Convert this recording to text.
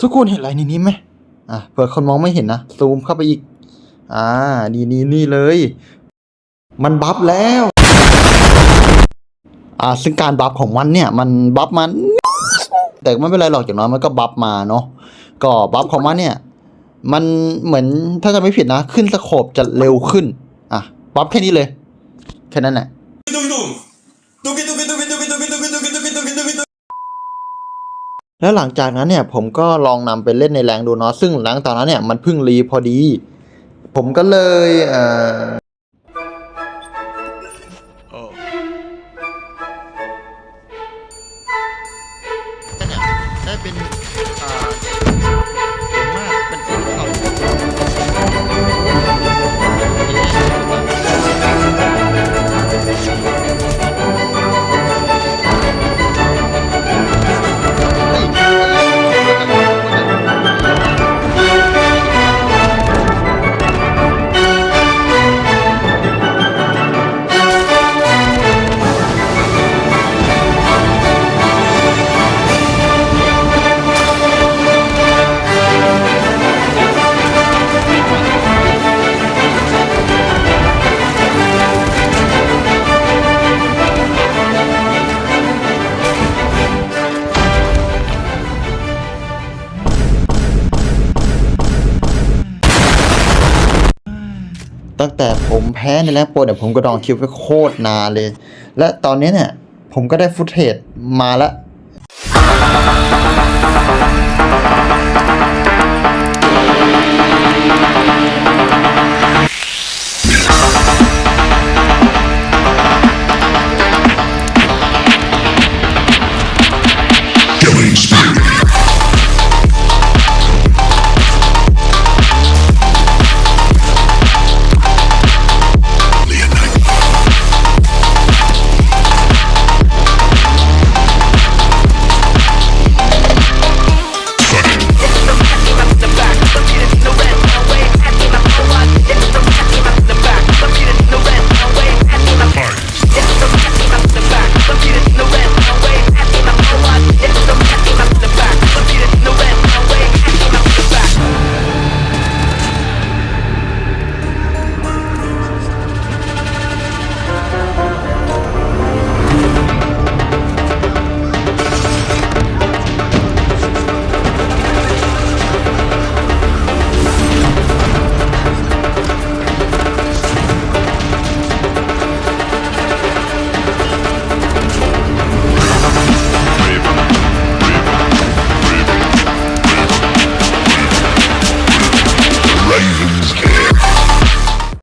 ทุกคนเห็นอะไรในนี้ไหมอะเผื่อคนมองไม่เห็นนะซูมเข้าไปอีก อ่านี่นี่นี่เลย มันบัฟแล้วอ่าซึ่งการบัฟของมันเนี่ย มันบัฟมัน แต่ไม่เป็นไรหรอกอย่างน้อยมันก็บัฟมาเนาะก็บัฟของมันเนี่ย มันเหมือนถ้าจะไม่ผิดนะ ขึ้นสโคปจะเร็วขึ้น อะ บัฟแค่นี้เลย แค่นั้นแหละ แล้วหลังจากนั้นเนี่ยผมก็ลองนำไปเล่นในแรงดูเนาะซึ่งแรงตอนนั้นเนี่ยมันเพิ่งรีพอดี ผมก็เลยเอ่อได้เป็น ตั้งแต่ผมแพ้ในแลงโปรเนี่ยผมก็ดองคิวไปโคตรนานเลย และตอนนี้เนี่ย ผมก็ได้ฟุตเทจมาแล้ว